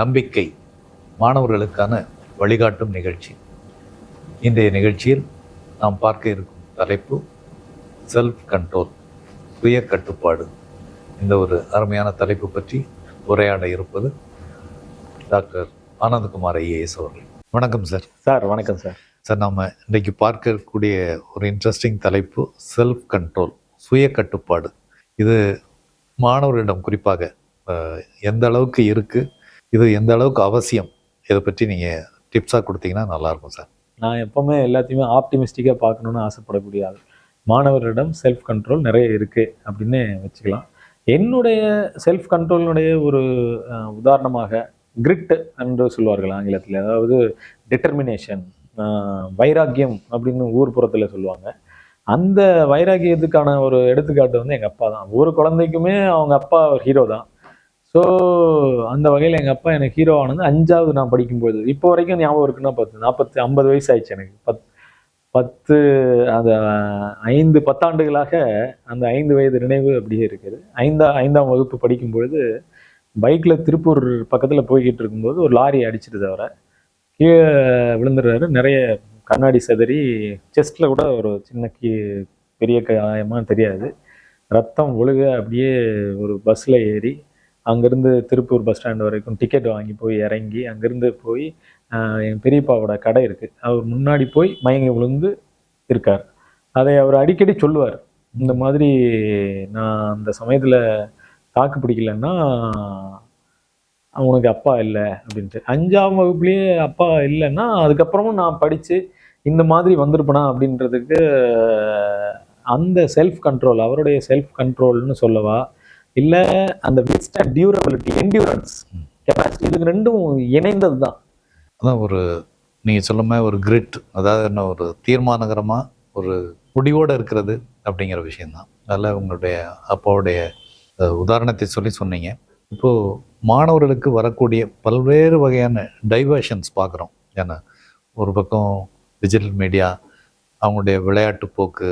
நம்பிக்கை மாணவர்களுக்கான வழிகாட்டும் நிகழ்ச்சி. இன்றைய நிகழ்ச்சியில் நாம் பார்க்க இருக்கும் தலைப்பு செல்ஃப் கண்ட்ரோல் சுய கட்டுப்பாடு. இந்த ஒரு அருமையான தலைப்பு பற்றி உரையாட இருப்பது டாக்டர் ஆனந்தகுமார் ஐஏஎஸ் அவர்கள். வணக்கம் சார். சார் வணக்கம் சார். சார் நாம் இன்றைக்கு பார்க்கக்கூடிய ஒரு இன்ட்ரெஸ்டிங் தலைப்பு செல்ஃப் கண்ட்ரோல் சுய கட்டுப்பாடு. இது மாணவர்களிடம் குறிப்பாக எந்த அளவுக்கு இருக்குது இது எந்த அளவுக்கு அவசியம்? இதை பற்றி நீங்கள் டிப்ஸாக கொடுத்தீங்கன்னா நல்லாயிருக்கும் சார் நான் எப்போவுமே எல்லாத்தையுமே ஆப்டிமிஸ்டிக்காக பார்க்கணுன்னு ஆசைப்படக்கூடிய ஆள். செல்ஃப் கண்ட்ரோல் நிறைய இருக்குது அப்படின்னு வச்சுக்கலாம். என்னுடைய செல்ஃப் கண்ட்ரோலினுடைய ஒரு உதாரணமாக கிரிட் என்று சொல்லுவார்கள் ஆங்கிலத்தில். அதாவது டிட்டர்மினேஷன் வைராக்கியம் அப்படின்னு ஊர் புறத்தில் சொல்லுவாங்க. அந்த வைராக்கியத்துக்கான ஒரு எடுத்துக்காட்டு வந்து எங்கள் அப்பா தான். ஒரு குழந்தைக்குமே அவங்க அப்பா ஒரு ஹீரோ தான். ஸோ அந்த வகையில் எங்கள் அப்பா எனக்கு ஹீரோ ஆனது அஞ்சாவது நான் படிக்கும்போது இப்போ வரைக்கும் ஞாபகம் இருக்குன்னா பத்து நாற்பத்தி ஐம்பது வயசு ஆயிடுச்சு எனக்கு. பத் பத்து அந்த ஐந்து பத்தாண்டுகளாக அந்த ஐந்து வயது நினைவு அப்படியே இருக்குது. ஐந்தா ஐந்தாம் வகுப்பு படிக்கும் பொழுது பைக்கில் திருப்பூர் பக்கத்தில் போய்கிட்டு இருக்கும்போது ஒரு லாரி அடிச்சிருது அவரை கீழே விழுந்துடுறாரு. நிறைய கண்ணாடி செதறி செஸ்ட்டில் கூட ஒரு சின்ன கீ பெரிய காயமாக தெரியாது. ரத்தம் ஒழுக அப்படியே ஒரு பஸ்ஸில் ஏறி அங்கேருந்து திருப்பூர் பஸ் ஸ்டாண்ட் வரைக்கும் டிக்கெட் வாங்கி போய் இறங்கி அங்கேருந்து போய் என் பெரியப்பாவோட கடை இருக்குது அவர் முன்னாடி போய் மயங்கி விழுந்து இருக்கார். அதை அவர் அடிக்கடி சொல்லுவார். இந்த மாதிரி நான் அந்த சமயத்தில் தாக்கு பிடிக்கலன்னா உனக்கு அப்பா இல்லை அப்படின்ட்டு. அஞ்சாம் வகுப்புலேயே அப்பா இல்லைன்னா அதுக்கப்புறமும் நான் படித்து இந்த மாதிரி வந்திருப்பேனா அப்படின்றதுக்கு அந்த செல்ஃப் கண்ட்ரோல் அவருடைய செல்ஃப் கண்ட்ரோல்னு சொல்லவா இல்லை அந்த விஸ்டன் டியூரபிலிட்டி என்டியூரன்ஸ் கெப்பாசிட்டி இது ரெண்டும் இணைந்தது தான் அதான் ஒரு நீங்கள் சொல்ல மாதிரி ஒரு கிரிட் அதாவது என்ன ஒரு தீர்மானகரமாக ஒரு முடிவோடு இருக்கிறது அப்படிங்கிற விஷயந்தான் அதில் உங்களுடைய அப்பாவுடைய உதாரணத்தை சொல்லி சொன்னீங்க. இப்போது மாணவர்களுக்கு வரக்கூடிய பல்வேறு வகையான டைவர்ஷன்ஸ் பார்க்குறோம். ஏன்னா ஒரு பக்கம் டிஜிட்டல் மீடியா அவங்களுடைய விளையாட்டு போக்கு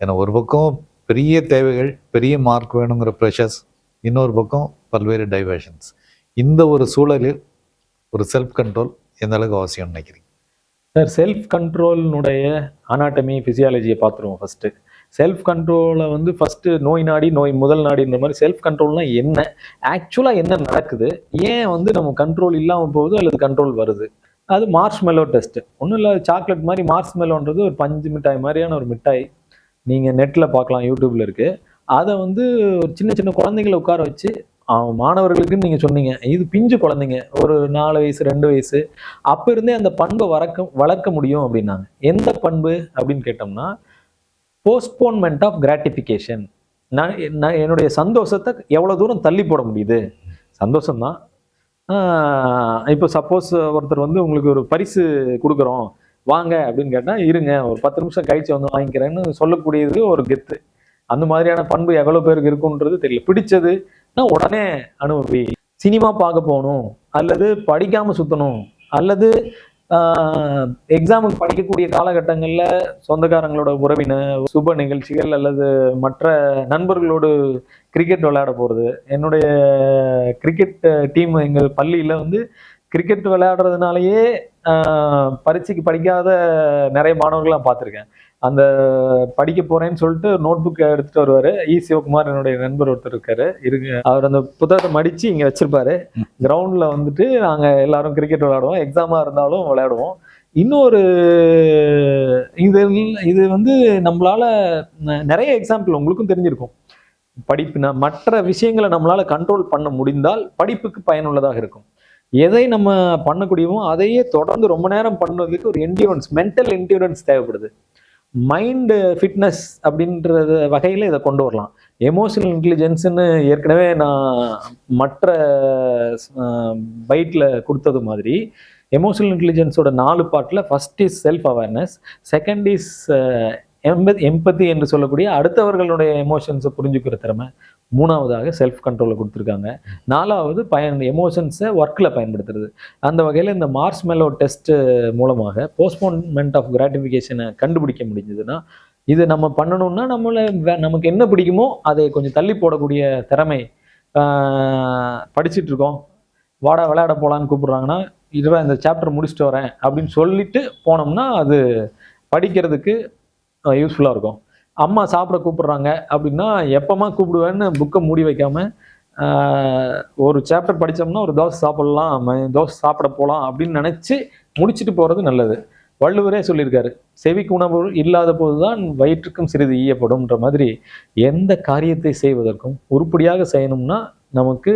ஏன்னா ஒரு பக்கம் பெரிய தேவைகள் பெரிய மார்க் வேணுங்கிற ப்ரெஷர்ஸ் இன்னொரு பக்கம் பல்வேறு டைவர்ஷன்ஸ் இந்த ஒரு சூழலில் ஒரு செல்ஃப் கண்ட்ரோல் எந்த அளவுக்கு அவசியம் நினைக்கிறீங்க? சார் செல்ஃப் கண்ட்ரோலினுடைய அனாட்டமி ஃபிசியாலஜியை பார்த்துருவோம் ஃபஸ்ட்டு செல்ஃப் கண்ட்ரோலை வந்து ஃபஸ்ட்டு நோய் நாடி நோய் முதல் நாடின்ற மாதிரி செல்ஃப் கண்ட்ரோல்னால் என்ன? ஆக்சுவலாக என்ன நடக்குது? ஏன் வந்து நம்ம கண்ட்ரோல் இல்லாமல் போகுது அல்லது கண்ட்ரோல் வருது? அது மார்ஷ் மெலோ டெஸ்ட்டு ஒன்றும் இல்லை சாக்லேட் மாதிரி மார்ஷ் மெலோன்றது ஒரு பஞ்சு மிட்டாய் மாதிரியான ஒரு மிட்டாய். நீங்கள் நெட்டில் பார்க்கலாம் யூடியூப்பில் இருக்குது அதை வந்து ஒரு சின்ன சின்ன குழந்தைங்களை உட்கார வச்சு மாணவர்களுக்குன்னு நீங்கள் சொன்னீங்க இது பிஞ்சு குழந்தைங்க ஒரு நாலு வயசு ரெண்டு வயசு அப்போ இருந்தே அந்த பண்பை வளர்க்க வளர்க்க முடியும் அப்படின்னாங்க. எந்த பண்பு அப்படின்னு கேட்டோம்னா போஸ்ட்போன்மெண்ட் ஆஃப் கிராட்டிஃபிகேஷன் நான் நான் என்னுடைய சந்தோஷத்தை எவ்வளோ தூரம் தள்ளி போட முடியுது? சந்தோஷம்தான். இப்போ சப்போஸ் ஒருத்தர் வந்து உங்களுக்கு ஒரு பரிசு கொடுக்குறோம். வாங்க அப்படின்னு கேட்டால் இருங்க ஒரு பத்து நிமிஷம் கழிச்சு வந்து வாங்கிக்கிறேன்னு சொல்லக்கூடியது ஒரு கெத்து. அந்த மாதிரியான பண்பு எவ்வளோ பேருக்கு இருக்குன்றது தெரியல. பிடிச்சது நான் உடனே அனுபவி. சினிமா பார்க்க போகணும் அல்லது படிக்காமல் சுற்றணும் அல்லது எக்ஸாமுக்கு படிக்கக்கூடிய காலகட்டங்களில் சொந்தக்காரங்களோட உறவினர் சுப நிகழ்ச்சிகள் அல்லது மற்ற நண்பர்களோடு கிரிக்கெட் விளையாட போகிறது என்னுடைய கிரிக்கெட் டீம் எங்கள் பள்ளியில் வந்து கிரிக்கெட் விளையாடுறதுனாலயே பரீட்சைக்கு படிக்காத நிறைய மாணவர்கள் நான் பார்த்துருக்கேன். அந்த படிக்க போறேன்னு சொல்லிட்டு நோட் புக் எடுத்துட்டு வருவாரு. இ சிவகுமார் என்னுடைய நண்பர் ஒருத்தர் இருக்காரு. இருக்கு அவர் அந்த புத்தகத்தை மடிச்சு இங்க வச்சிருப்பாரு. கிரவுண்ட்ல வந்துட்டு நாங்க எல்லாரும் கிரிக்கெட் விளையாடுவோம். எக்ஸாமா இருந்தாலும் விளையாடுவோம். இன்னொரு இது இது வந்து நம்மளால ந- நிறைய எக்ஸாம்பிள் உங்களுக்கும் தெரிஞ்சிருக்கும். படிப்பு ந- மற்ற விஷயங்களை நம்மளால கண்ட்ரோல் பண்ண முடிந்தால் படிப்புக்கு பயனுள்ளதாக இருக்கும். எதை நம்ம பண்ணக்கூடியமோ அதையே தொடர்ந்து ரொம்ப நேரம் பண்ணுறதுக்கு ஒரு என்டியூரன்ஸ் மென்டல் என்டியூரன்ஸ் தேவைப்படுது. மைண்டு ஃபிட்னஸ் அப்படின்றது வகையில் இதை கொண்டு வரலாம். எமோஷனல் இன்டெலிஜென்ஸ்னு ஏற்கனவே நான் மற்ற பைட்டில் கொடுத்தது மாதிரி எமோஷனல் இன்டெலிஜென்ஸோட நாலு பாட்டில் first is self awareness second is empath empathy என்று சொல்லக்கூடிய அடுத்தவர்களுடைய எமோஷன்ஸை புரிஞ்சுக்கிற திறமை மூணாவதாக செல்ஃப் கண்ட்ரோலை கொடுத்துருக்காங்க. நாலாவது பயன் எமோஷன்ஸை ஒர்க்கில் பயன்படுத்துறது. அந்த வகையில் இந்த மார்ஸ் மெலோ டெஸ்ட்டு மூலமாக போஸ்ட்போன்மெண்ட் ஆஃப் கிராட்டிஃபிகேஷனை கண்டுபிடிக்க முடிஞ்சதுன்னா இது நம்ம பண்ணணும்னா நம்மளை வே- நமக்கு என்ன பிடிக்குமோ அதை கொஞ்சம் தள்ளி போடக்கூடிய திறமை படிச்சுட்டு இருக்கோம். வாடா விளையாட போகலான்னு கூப்பிட்றாங்கன்னா இதுவா இந்த சாப்டர் முடிச்சுட்டு வரேன் அப்படின்னு சொல்லிட்டு போனோம்னா அது படிக்கிறதுக்கு யூஸ்ஃபுல்லாக இருக்கும். அம்மா சாப்பிட கூப்பிடுறாங்க அப்படின்னா எப்பமா கூப்பிடுவேன்னு புக்கை மூடி வைக்காம ஆஹ், ஒரு சாப்டர் படித்தோம்னா ஒரு தோசை சாப்பிடலாம் தோசை சாப்பிட போகலாம் அப்படின்னு நினச்சி முடிச்சுட்டு போகிறது நல்லது. வள்ளுவரே சொல்லியிருக்காரு செவிக்கு உணவு இல்லாத போதுதான் வயிற்றுக்கும் சிறிது ஈயப்படும்ன்ற மாதிரி எந்த காரியத்தை செய்வதற்கும் உருப்படியாக செய்யணும்னா நமக்கு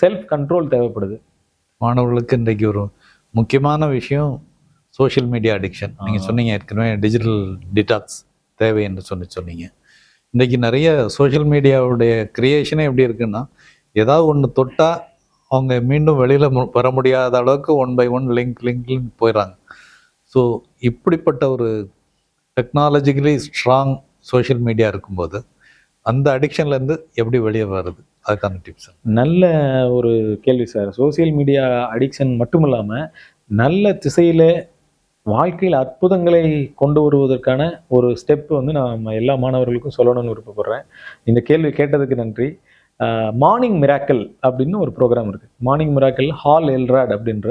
செல்ஃப் கண்ட்ரோல் தேவைப்படுது. மாணவர்களுக்கு இன்றைக்கு ஒரு முக்கியமான விஷயம் சோஷியல் மீடியா அடிக்ஷன் நீங்கள். சொன்னீங்க ஏற்கனவே டிஜிட்டல் டிடாக்ஸ் தேவை என்று சொல்லி சொன்னீங்க. இன்றைக்கி நிறைய சோஷியல் மீடியாவுடைய க்ரியேஷனே எப்படி இருக்குன்னா ஏதாவது ஒன்று தொட்டால் அவங்க மீண்டும் வெளியில் வர முடியாத அளவுக்கு one by one link link link போயிடுறாங்க. ஸோ இப்படிப்பட்ட ஒரு டெக்னாலஜிக்கலி ஸ்ட்ராங் சோஷியல் மீடியா இருக்கும்போது அந்த அடிக்ஷன்லேருந்து எப்படி வெளியே வர்றது? அதுக்கான டிப்ஸ் நல்ல ஒரு கேள்வி சார். சோஷியல் மீடியா அடிக்ஷன் மட்டும் இல்லாமல் நல்ல திசையில் வாழ்க்கையில் அற்புதங்களை கொண்டு வருவதற்கான ஒரு ஸ்டெப் வந்து நான் எல்லா மாணவர்களுக்கும் சொல்லணும்னு விருப்பப்படுறேன். இந்த கேள்வி கேட்டதுக்கு நன்றி. மார்னிங் மிராக்கல் அப்படின்னு ஒரு ப்ரோக்ராம் இருக்குது மார்னிங் மிராக்கல் ஹால் எல்ராட் அப்படின்ற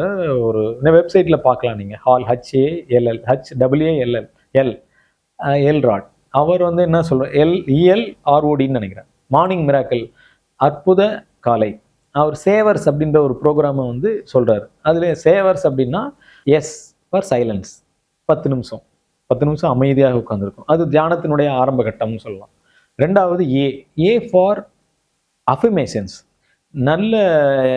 ஒரு வெப்சைட்டில் பார்க்கலாம் நீங்கள் Hal H A L L H W A L L L Elrod அவர் வந்து என்ன சொல்கிறார் எல் இஎல் ஆர்ஓடின்னு நினைக்கிறேன் மார்னிங் மிராக்கல் அற்புத காலை. அவர் சேவர்ஸ் அப்படின்ற ஒரு ப்ரோக்ராமை வந்து சொல்கிறார் அதில் சேவர்ஸ் அப்படின்னா எஸ் ஃபார் சைலன்ஸ் பத்து நிமிஷம். பத்து நிமிஷம் அமைதியாக உட்காந்துருக்கும் அது தியானத்தினுடைய ஆரம்ப கட்டம்னு சொல்லலாம். ரெண்டாவது ஏ ஏ ஃபார் அஃபர்மேஷன்ஸ் நல்ல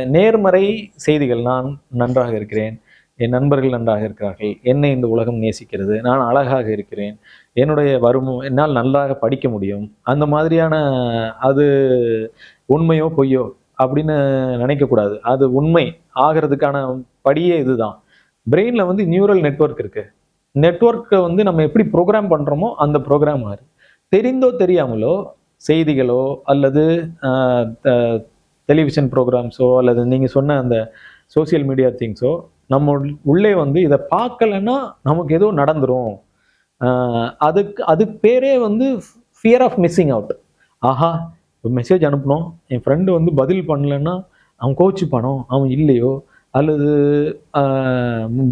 நேர்மறை செய்திகள். நான் நன்றாக இருக்கிறேன். என் நண்பர்கள் நன்றாக இருக்கிறார்கள். என்னை இந்த உலகம் நேசிக்கிறது. நான் அழகாக இருக்கிறேன். என்னுடைய வரும் என்னால் நன்றாக படிக்க முடியும். அந்த மாதிரியான அது உண்மையோ பொய்யோ அப்படின்னு நினைக்கக்கூடாது. அது உண்மை. ஆகிறதுக்கான படியே இதுதான். பிரெயினில் வந்து நியூரல் நெட்வொர்க் இருக்குது நெட்வொர்க்கை வந்து நம்ம எப்படி ப்ரோக்ராம் பண்ணுறோமோ அந்த ப்ரோக்ராம் மாதிரி. தெரிந்தோ தெரியாமலோ செய்திகளோ அல்லது டெலிவிஷன் ப்ரோக்ராம்ஸோ அல்லது நீங்கள் சொன்ன அந்த சோஷியல் மீடியா திங்ஸோ நம்ம உள்- உள்ளே வந்து இதை பார்க்கலன்னா நமக்கு ஏதோ நடந்துரும். அதுக்கு அதுக்கு பேரே வந்து ஃபியர் ஆஃப் மிஸ்ஸிங் அவுட் ஆஹா மெசேஜ் அனுப்பினோம். என் ஃப்ரெண்டு வந்து பதில் பண்ணலன்னா அவன் கோச்சு பணம் அவன் இல்லையோ? அல்லது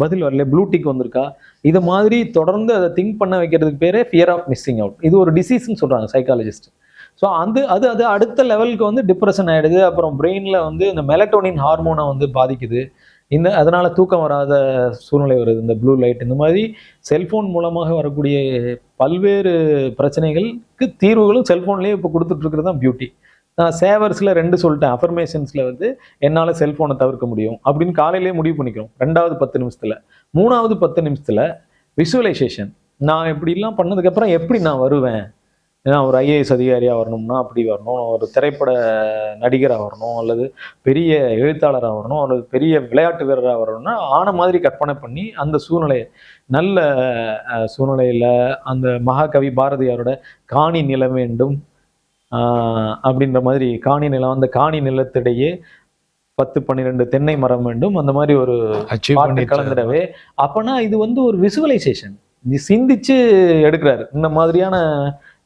பதில் வரல ப்ளூடிக் வந்திருக்கா? இது மாதிரி தொடர்ந்து அதை திங்க் பண்ண வைக்கிறதுக்கு பேரே ஃபியர் ஆஃப் மிஸ்ஸிங் அவுட் இது ஒரு டிசீஸ்னு சொல்கிறாங்க சைக்காலஜிஸ்ட் ஸோ அந்த அது அது அடுத்த லெவலுக்கு வந்து டிப்ரெஷன் ஆகிடுது அப்புறம் பிரெயினில் வந்து இந்த மெலட்டோனின் ஹார்மோனை வந்து பாதிக்குது. இந்த அதனால் தூக்கம் வராத சூழ்நிலை வருது. இந்த ப்ளூ லைட் இந்த மாதிரி செல்ஃபோன் மூலமாக வரக்கூடிய பல்வேறு பிரச்சனைகளுக்கு தீர்வுகளும் செல்ஃபோன்லேயே இப்போ கொடுத்துட்ருக்கிறது தான் பியூட்டி நான் சேவர்ஸில் ரெண்டு சொல்லிட்டேன். அஃபர்மேஷன்ஸில் வந்து என்னால் செல்ஃபோனை தவிர்க்க முடியும். அப்படின்னு காலையிலேயே முடிவு பண்ணிக்கிறோம். ரெண்டாவது பத்து நிமிஷத்தில். மூணாவது பத்து நிமிஷத்தில் விஷுவலைசேஷன் நான் இப்படிலாம் பண்ணதுக்கப்புறம் எப்படி நான் வருவேன்? ஏன்னா ஒரு ஐஏஎஸ் அதிகாரியாக வரணும்னா அப்படி வரணும். ஒரு திரைப்பட நடிகராக வரணும். அல்லது பெரிய எழுத்தாளராக வரணும். அல்லது பெரிய விளையாட்டு வீரராக வரணும்னா ஆன மாதிரி கற்பனை பண்ணி அந்த சூழ்நிலையை நல்ல சூழ்நிலையில் அந்த மகாகவி பாரதியாரோட காணி நில வேண்டும் அப்படின்ற மாதிரி காணி நிலம் அந்த காணி நிலத்திடையே பத்து பன்னிரெண்டு தென்னை மரம் வேண்டும். அந்த மாதிரி ஒரு பாட்டு கலந்துடவே. அப்பனா இது வந்து ஒரு விசுவலைசேஷன் இது சிந்திச்சு எடுக்கிறாரு. இந்த மாதிரியான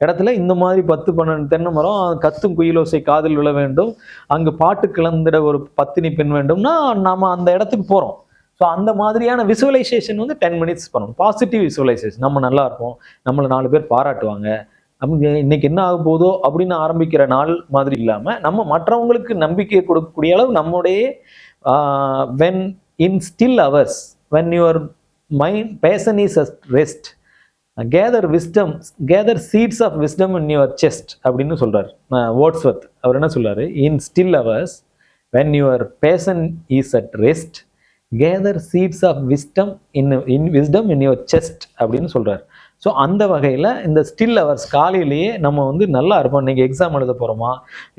இடத்துல இந்த மாதிரி பத்து பன்னெண்டு தென்னை மரம் கத்தும் குயிலோசை காதில் விழ வேண்டும். அங்கு பாட்டு கலந்திட ஒரு பத்தினி பெண் வேண்டும்னா நாம அந்த இடத்துக்கு போறோம். ஸோ அந்த மாதிரியான விசுவலைசேஷன் வந்து டென் மினிட்ஸ் பண்ணணும். பாசிட்டிவ் விசுவலைசேஷன் நம்ம நல்லா இருப்போம். நம்மளை நாலு பேர் பாராட்டுவாங்க. நமக்கு இன்னைக்கு என்ன ஆக போதோ அப்படின்னு ஆரம்பிக்கிற நாள் மாதிரி இல்லாமல் நம்ம மற்றவங்களுக்கு நம்பிக்கை கொடுக்கக்கூடிய அளவு நம்முடைய when in still hours when your mind passion is a rest gather wisdom gather seeds of wisdom in your chest அப்படின்னு சொல்கிறார் வேர்ட்ஸ்வர்த் அவர் என்ன சொல்கிறார் in still hours when your passion is at rest gather seeds of wisdom in in wisdom in your chest அப்படின்னு சொல்கிறார் so அந்த வகையில் இந்த ஸ்டில் அவர்ஸ் காலையிலேயே நம்ம வந்து நல்லா இருப்போம். இன்றைக்கி எக்ஸாம் எழுத போகிறோமா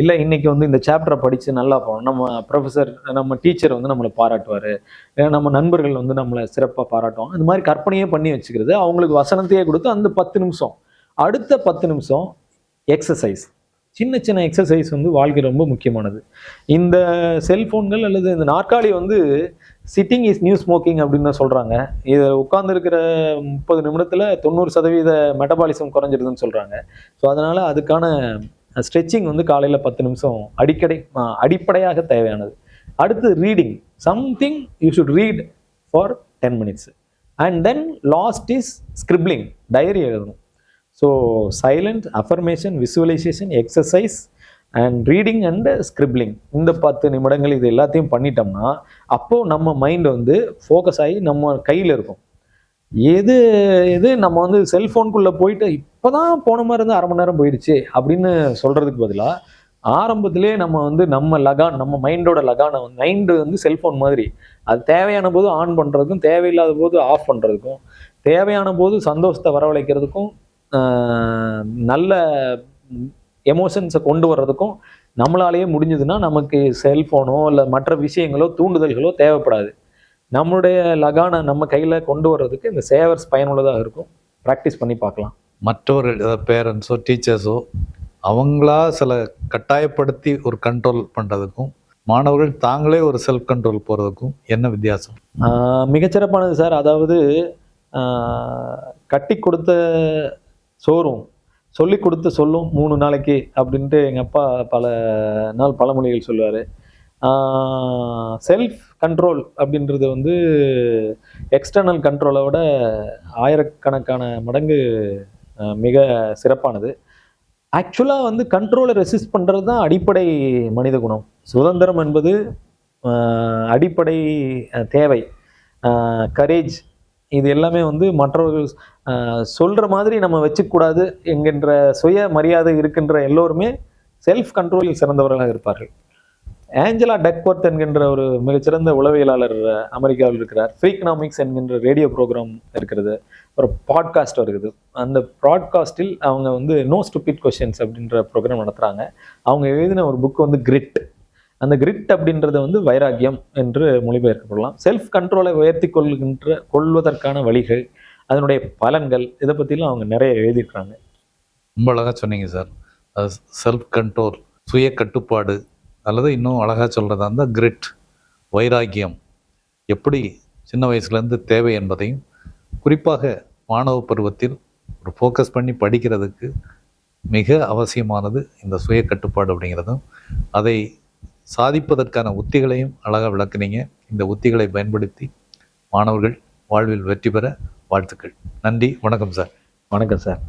இல்லை இன்றைக்கி வந்து இந்த சாப்டரை படித்து நல்லா போகணும் நம்ம ப்ரொஃபஸர் நம்ம டீச்சர் வந்து நம்மளை பாராட்டுவார். நம்ம நண்பர்கள் வந்து நம்மளை சிறப்பாக பாராட்டுவோம் இந்த மாதிரி கற்பனையே பண்ணி வச்சுக்கிறது. அவங்களுக்கு வசனத்தையே கொடுத்து அந்த பத்து நிமிஷம் அடுத்த பத்து நிமிஷம் எக்ஸசைஸ் சின்ன சின்ன எக்ஸசைஸ் வந்து வாழ்க்கை ரொம்ப முக்கியமானது. இந்த செல்ஃபோன்கள் அல்லது இந்த நாற்காலி வந்து சிட்டிங் இஸ் நியூ ஸ்மோக்கிங் அப்படின்னு தான் சொல்கிறாங்க இதை உட்காந்துருக்கிற முப்பது நிமிடத்தில் தொண்ணூறு சதவீத மெட்டபாலிசம் குறைஞ்சிருதுன்னு சொல்கிறாங்க ஸோ அதனால் அதுக்கான ஸ்ட்ரெச்சிங் வந்து காலையில் பத்து நிமிஷம் அடிக்கடி அடிப்படையாக தேவையானது. அடுத்து reading something you should read for ten minutes and then last is scribbling diary எழுதணும். So silent affirmation visualisation exercise and reading and scribbling இந்த பத்து நிமிடங்கள் இது எல்லாத்தையும் பண்ணிட்டோம்னா அப்போது நம்ம மைண்ட் வந்து ஃபோக்கஸ் ஆகி நம்ம கையில் இருக்கும். எது எது நம்ம வந்து செல்ஃபோனுக்குள்ளே போயிட்டு இப்போ தான் போன மாதிரி இருந்து அரை மணி நேரம் போயிடுச்சு அப்படின்னு சொல்கிறதுக்கு பதிலாக ஆரம்பத்திலே நம்ம வந்து நம்ம லகான் நம்ம மைண்டோட லகானை மைண்டு வந்து செல்ஃபோன் மாதிரி. அது தேவையான போது ஆன் பண்ணுறதுக்கும் தேவையில்லாத போது ஆஃப் பண்ணுறதுக்கும் தேவையான போது சந்தோஷத்தை வரவழைக்கிறதுக்கும் நல்ல எமோஷன்ஸை கொண்டு வர்றதுக்கும் நம்மளாலேயே முடிஞ்சதுன்னா நமக்கு செல்ஃபோனோ இல்லை மற்ற விஷயங்களோ தூண்டுதல்களோ தேவைப்படாது. நம்மளுடைய லகானை நம்ம கையில் கொண்டு வர்றதுக்கு இந்த சேவர்ஸ் பயனுள்ளதாக இருக்கும். ப்ராக்டிஸ் பண்ணி பார்க்கலாம். மற்றவர்கள் பேரண்ட்ஸோ டீச்சர்ஸோ அவங்களா சில கட்டாயப்படுத்தி ஒரு கண்ட்ரோல் பண்ணுறதுக்கும் மாணவர்கள் தாங்களே ஒரு செல்ஃப் கண்ட்ரோல் போகிறதுக்கும் என்ன வித்தியாசம்? மிகச்சிறப்பானது சார் அதாவது கட்டி கொடுத்த சோறும். சொல்லி கொடுத்து சொல்லும் மூணு நாளைக்கு அப்படின்ட்டு எங்கள் அப்பா பல நாள் பழமொழிகள் சொல்லுவார். செல்ஃப் கண்ட்ரோல் அப்படின்றது வந்து எக்ஸ்டர்னல் கண்ட்ரோலை விட ஆயிரக்கணக்கான மடங்கு மிக சிறப்பானது. ஆக்சுவலாக வந்து கண்ட்ரோலை ரெசிஸ்ட் பண்ணுறது தான் அடிப்படை மனித குணம். சுதந்திரம் என்பது அடிப்படை தேவை. கரேஜ் இது எல்லாமே வந்து மற்றவர்கள் சொல்கிற மாதிரி நம்ம வச்சுக்கூடாது என்கின்ற சுய மரியாதை இருக்கின்ற எல்லோருமே செல்ஃப் கண்ட்ரோலில் சிறந்தவர்களாக இருப்பார்கள். ஏஞ்சலா டக்வர்த் என்கின்ற ஒரு மிகச்சிறந்த உளவியலாளர் அமெரிக்காவில் இருக்கிறார். ஃப்ரீக்னாமிக்ஸ் என்கின்ற ரேடியோ ப்ரோக்ராம் இருக்கிறது. ஒரு பாட்காஸ்ட் இருக்குது. அந்த ப்ராட்காஸ்டில் அவங்க வந்து நோ ஸ்டூபிட் கொஷின்ஸ் அப்படின்ற ப்ரோக்ராம் நடத்துகிறாங்க அவங்க எழுதின ஒரு புக் வந்து கிரிட் அந்த கிரிட் அப்படின்றது வந்து வைராக்கியம் என்று மொழிபெயர்க்கப்படலாம். செல்ஃப் கண்ட்ரோலை உயர்த்தி கொள்கின்ற கொள்வதற்கான வழிகள் அதனுடைய பலன்கள் இதை பற்றிலாம் அவங்க நிறைய எழுதியிருக்கிறாங்க. ரொம்ப அழகாக சொன்னீங்க சார். அது செல்ஃப் கண்ட்ரோல் சுய கட்டுப்பாடு அல்லது இன்னும் அழகாக சொல்கிறதா இருந்தால் கிரிட் வைராக்கியம். எப்படி சின்ன வயசுலேருந்து தேவை என்பதையும் குறிப்பாக மாணவ பருவத்தில் ஒரு ஃபோக்கஸ் பண்ணி படிக்கிறதுக்கு மிக அவசியமானது இந்த சுய கட்டுப்பாடு அப்படிங்கிறதும். அதை சாதிப்பதற்கான உத்திகளையும் அழகாக விளக்குனீங்க. இந்த உத்திகளை பயன்படுத்தி மாணவர்கள் வாழ்வில் வெற்றி பெற வாழ்த்துக்கள். நன்றி வணக்கம் சார். வணக்கம் சார்.